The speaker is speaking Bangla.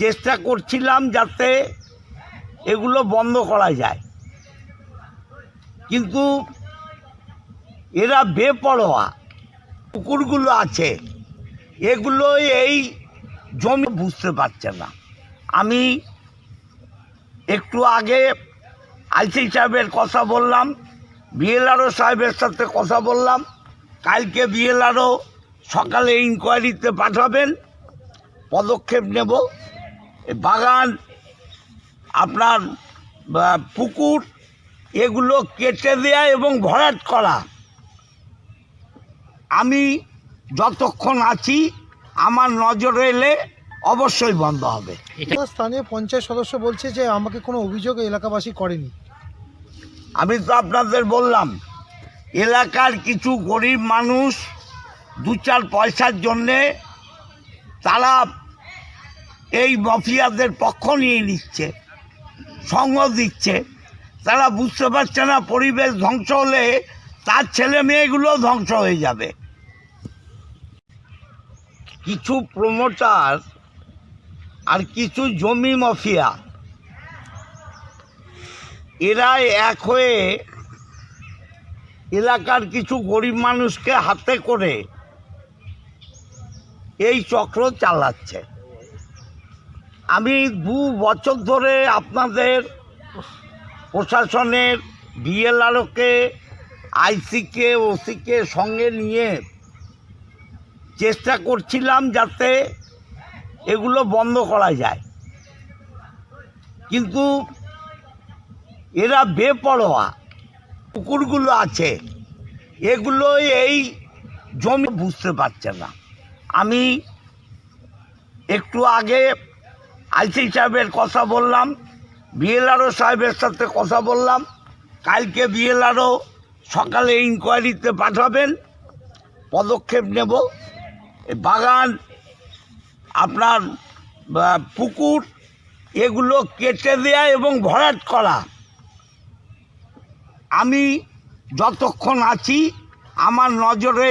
চেষ্টা করছিলাম যাতে এগুলো বন্ধ করা যায়। কিন্তু এরা বেপরোয়া। পুকুরগুলো আছে, এগুলো এই জমি বুঝতে পারছে না। আমি একটু আগে আইসি সাহেবের কথা বললাম, বিএলআরও সাহেবের সাথে কথা বললাম। কালকে বিএলআরও সকালে ইনকোয়ারিতে পাঠাবেন, পদক্ষেপ নেব। বাগান আপনার পুকুর এগুলো কেটে দেয়া এবং ভরাট করা। আমি যতক্ষণ আছি আমার নজরে এলে অবশ্যই বন্ধ হবে। স্থানীয় পঞ্চায়েত সদস্য বলছে যে আমাকে কোনো অভিযোগ এলাকাবাসী করেনি। আমি তো আপনাদের বললাম এলাকার কিছু গরিব মানুষ দু চার পয়সার জন্যে তারা এই মাফিয়াদের পক্ষ নিয়ে নিচ্ছে সঙ্গ দিচ্ছে। তারা বুঝতে পারছে না পরিবেশ ধ্বংস হলে তার ছেলে মেয়েগুলো ধ্বংস হয়ে যাবে। কিছু প্রমোটার আর কিছু জমি মাফিয়া এরা এক হয়ে এলাকার কিছু গরিব মানুষকে হাতে করে এই চক্র চালাচ্ছে। আমি দু বছর ধরে আপনাদের প্রশাসনের বিএলআরওকে আইসিকে, ওসিকে সঙ্গে নিয়ে চেষ্টা করছিলাম যাতে এগুলো বন্ধ করা যায়। কিন্তু এরা বেপরোয়া। পুকুরগুলো আছে, এগুলো এই জমি বুঝতে পারছে না। আমি একটু আগে আইসি সাহেবের কথা বললাম, বিএলআরও সাহেবের সাথে কথা বললাম, কালকে বিএলআরও সকালে ইনকোয়ারিতে পাঠাবেন, পদক্ষেপ নেব। বাগান, আপনার পুকুর, এগুলো কেটে দেয়া এবং ভরাট করা। আমি যতক্ষণ আছি, আমার নজরে